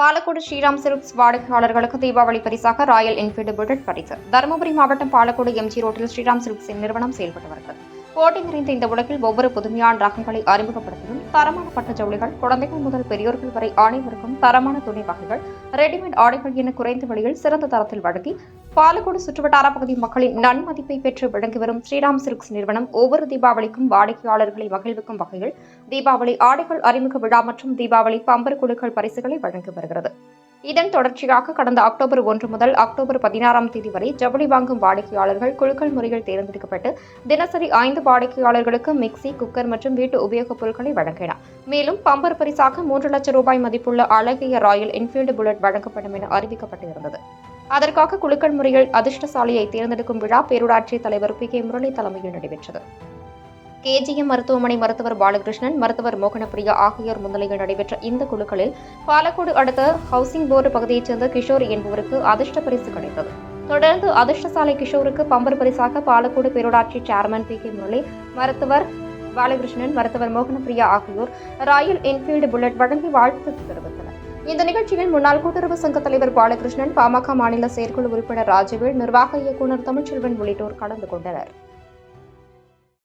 Palacode Sriram silks வாடிக்கையாளர்களுக்கு தீபாவளி பரிசாக Royal Enfield bullet பரிசு. தருமபுரி மாவட்டம் பாலக்கோடு எம்ஜி ரோட்டில் ஸ்ரீராம் சில்க்ஸின் நிறுவனம் செயல்பட்டு வருகிறது. போட்டி நிறைந்த இந்த உலகில் ஒவ்வொரு புதுமையான ரகங்களை அறிமுகப்படுத்தியும் தரமான பட்ட ஜவுளிகள் குழந்தைகள் முதல் பெரியோர்கள் வரை அனைவருக்கும் தரமான துணி வகைகள் ரெடிமேட் ஆடைகள் என குறைந்த விலையில் சிறந்த தரத்தில் வழங்கி பாலக்கோடு சுற்றுவட்டார பகுதி மக்களின் நன்மதிப்பை பெற்று விளங்கி வரும் ஸ்ரீராம் சில்க்ஸ் நிறுவனம் ஒவ்வொரு தீபாவளிக்கும் வாடிக்கையாளர்களை மகிழ்விக்கும் வகையில் தீபாவளி ஆடைகள் அறிமுக விழா மற்றும் தீபாவளி பம்பர் குழுக்கள் பரிசுகளை வழங்கி வருகிறது. இதன் தொடர்ச்சியாக கடந்த அக்டோபர் ஒன்று முதல் அக்டோபர் பதினாறாம் தேதி வரை ஜவுளி வாங்கும் வாடிக்கையாளர்கள் குழுக்கள் முறையில் தேர்ந்தெடுக்கப்பட்டு தினசரி ஐந்து வாடிக்கையாளர்களுக்கு மிக்சி குக்கர் மற்றும் வீட்டு உபயோகப் பொருட்களை வழங்கினார் மேலும் பம்பர் பரிசாக மூன்று லட்சம் ரூபாய் மதிப்புள்ள அழகிய ராயல் என்ஃபீல்டு புல்லட் வழங்கப்படும் என அறிவிக்கப்பட்டிருந்தது. அதற்காக குழுக்கள் முறையில் அதிர்ஷ்டசாலியை தேர்ந்தெடுக்கும் விழா பேரூராட்சி தலைவர் பி கே முரளி தலைமையில் நடைபெற்றது. கேஜிஎம் மருத்துவமனை மருத்துவர் பாலகிருஷ்ணன் மருத்துவர் மோகனப்பிரியா ஆகியோர் முன்னிலையில் நடைபெற்ற இந்த குழுக்களில் பாலக்கோடு அடுத்த ஹவுசிங் போர்டு பகுதியைச் சேர்ந்த கிஷோர் என்பவருக்கு அதிர்ஷ்ட பரிசு கிடைத்தது. தொடர்ந்து அதிர்ஷ்டசாலை கிஷோருக்கு பம்பர் பரிசாக பாலக்கோடு பேரூராட்சி சேர்மன் பி கே முரளி மருத்துவர் பாலகிருஷ்ணன் மருத்துவர் மோகனப்பிரியா ஆகியோர் ராயல் என்ஃபீல்டு புல்லட் வழங்கி வாழ்த்து தெரிவித்தனர். இந்த நிகழ்ச்சியில் முன்னாள் கூட்டுறவு சங்க தலைவர் பாலகிருஷ்ணன் பாமக மாநில செயற்குழு உறுப்பினர் ராஜவேல் நிர்வாக இயக்குநர் தமிழ்ச்செல்வன் உள்ளிட்டோர் கலந்து கொண்டனர்.